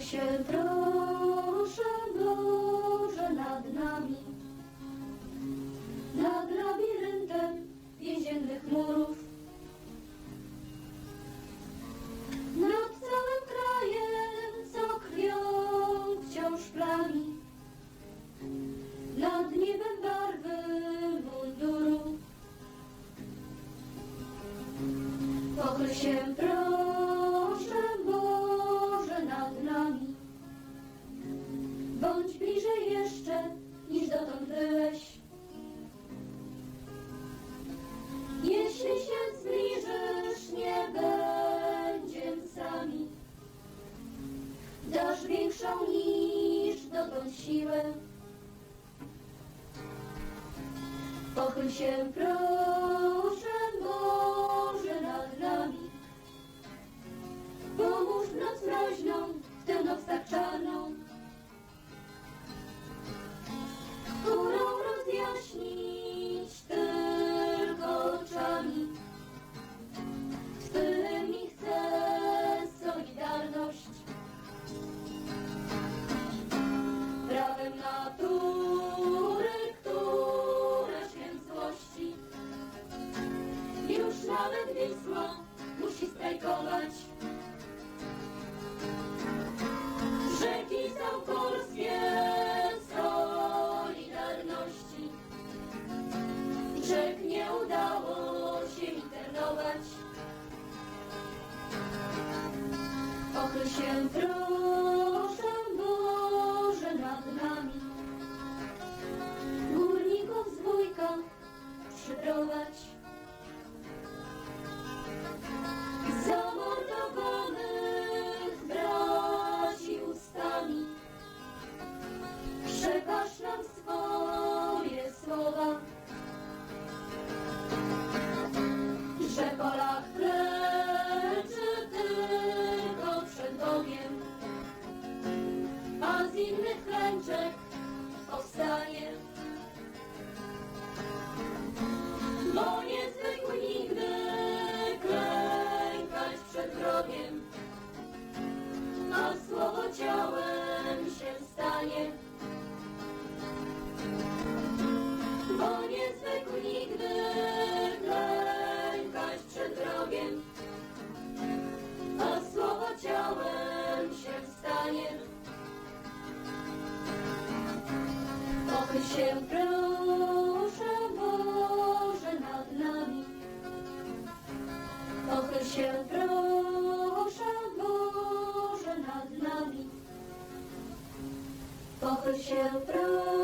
Się proszę Boże nad nami, nad labiryntem więziennych murów, nad całym krajem, co krwią wciąż plami, nad niebem barwy munduru. Pochyl się proszę jeszcze niż dotąd byłeś. Jeśli się zbliżysz, nie będziemy sami. Dasz większą niż dotąd siłę. Pochyl się proszę nawet Wisła musi strajkować. Rzeki są polskie Solidarności. Rzek nie udało się internować. Pochyl się proszę innych klęczek powstanie Pochyl się proszę Boże nad nami. Pochyl się proszę Boże nad nami. Pochyl się proszę